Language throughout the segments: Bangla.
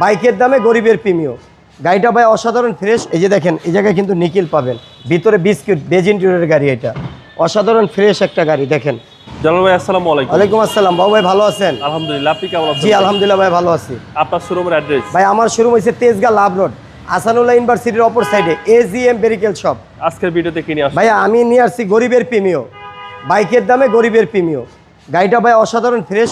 বাইকের দামে গরিবের প্রিমিয় গাড়িটা ভাই অসাধারণ ফ্রেশ এই যে দেখেন এই জায়গায় কিন্তু নিকিল পাবেন। ভিতরে বিস্কিট বেজিনটিউরের গাড়ি এটা। অসাধারণ ফ্রেশ একটা গাড়ি দেখেন। জালাল ভাই আসসালামু আলাইকুম। ওয়ালাইকুম আসসালাম। বাবু ভাই ভালো আছেন? আলহামদুলিল্লাহ আপনি কেমন আছেন? জি আলহামদুলিল্লাহ ভাই ভালো আছি। আপনার শোরুমের অ্যাড্রেস ভাই আমার শুরু হয়েছে তেজগা লাভ রোড আসানুল্লাহ ইউনিভার্সিটির অপর সাইডে এজিএম বেরিকেল শপ আজকের ভিডিওতে কিনে আমি নিয়ে আসছি গরিবের বাইকের দামে গরিবের প্রিমিয় গাড়িটা ভাই অসাধারণ ফ্রেশ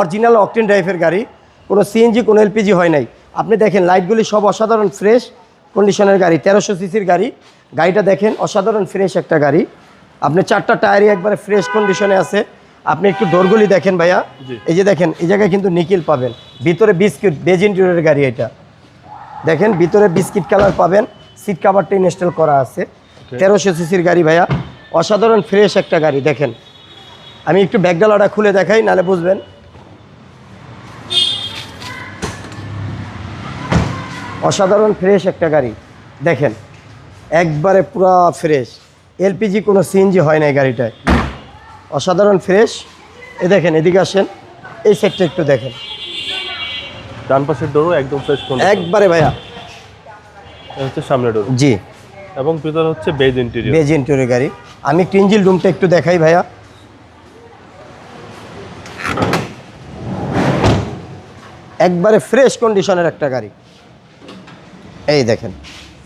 অরিজিনাল অকটেন ড্রাইভের গাড়ি। কোনো সিএনজি কোনো এলপিজি হয় নাই। আপনি দেখেন লাইটগুলি সব অসাধারণ ফ্রেশ কন্ডিশনের গাড়ি তেরোশো সিসির গাড়ি। গাড়িটা দেখেন অসাধারণ ফ্রেশ একটা গাড়ি। আপনি চারটা টায়ারই একবারে ফ্রেশ কন্ডিশনে আছে। আপনি একটু ডোরগুলি দেখেন ভাইয়া। এই যে দেখেন এই জায়গায় কিন্তু নিকিল পাবেন। ভিতরে বিস্কিট বেজ বেজিনটিউরের গাড়ি এটা। দেখেন ভিতরে বিস্কিট কালার পাবেন। সিট কাভারটা ইনস্টল করা আছে। তেরোশো সিসির গাড়ি ভাইয়া। অসাধারণ ফ্রেশ একটা গাড়ি দেখেন। আমি একটু ব্যাগডালাটা খুলে দেখাই নালে বুঝবেন। অসাধারণ ফ্রেশ একটা গাড়ি। দেখেন একবারে পুরা ফ্রেশ। এলপিজি কোনো সিএনজি হয় না এই গাড়িটায়। অসাধারণ ফ্রেশ। এ দেখেন এদিকে আসেন এই সেটটা একটু দেখেন। ডান পাশের ডোরও একদম ফ্রেশ কোন একবারে ভাইয়া। হচ্ছে সামনের ডোর জি। এবং ভিতরে হচ্ছে বেজ ইন্টেরিয়র বেজ ইন্টেরিয়র গাড়ি। আমি ইঞ্জিল রুমটা একটু দেখাই ভাইয়া। একবারে ফ্রেশ কন্ডিশনের একটা গাড়ি। এই দেখেন।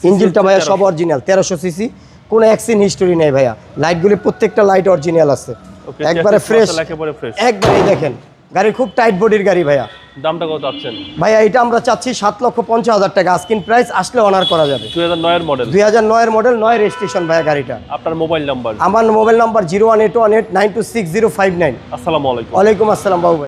ইঞ্জিনটা ভাইয়া সব অরিজিনাল তেরোশো সিসি কোনো অ্যাক্সিন হিস্টোরি নেই ভাইয়া। লাইটগুলি প্রত্যেকটা লাইট অরিজিনাল আছে। একবারে ফ্রেশ একেবারে দেখেন গাড়ি খুব টাইট বডির গাড়ি ভাইয়া। দামটা কত আছেন ভাইয়া এটা আমরা চাচ্ছি সাত লক্ষ পঞ্চাশ হাজার টাকা। আস্কিন প্রাইস আসলে অনার করা যাবে। দুই হাজার নয়ের মডেল দুই হাজার নয়ের মডেল নয় রেজিস্ট্রেশন ভাইয়া গাড়িটা। আপনার মোবাইল নাম্বার আমার mobile number zero one eight one eight nine two six zero five nine আসসালামু আলাইকুম। ওয়ালাইকুম আসসালাম বাবু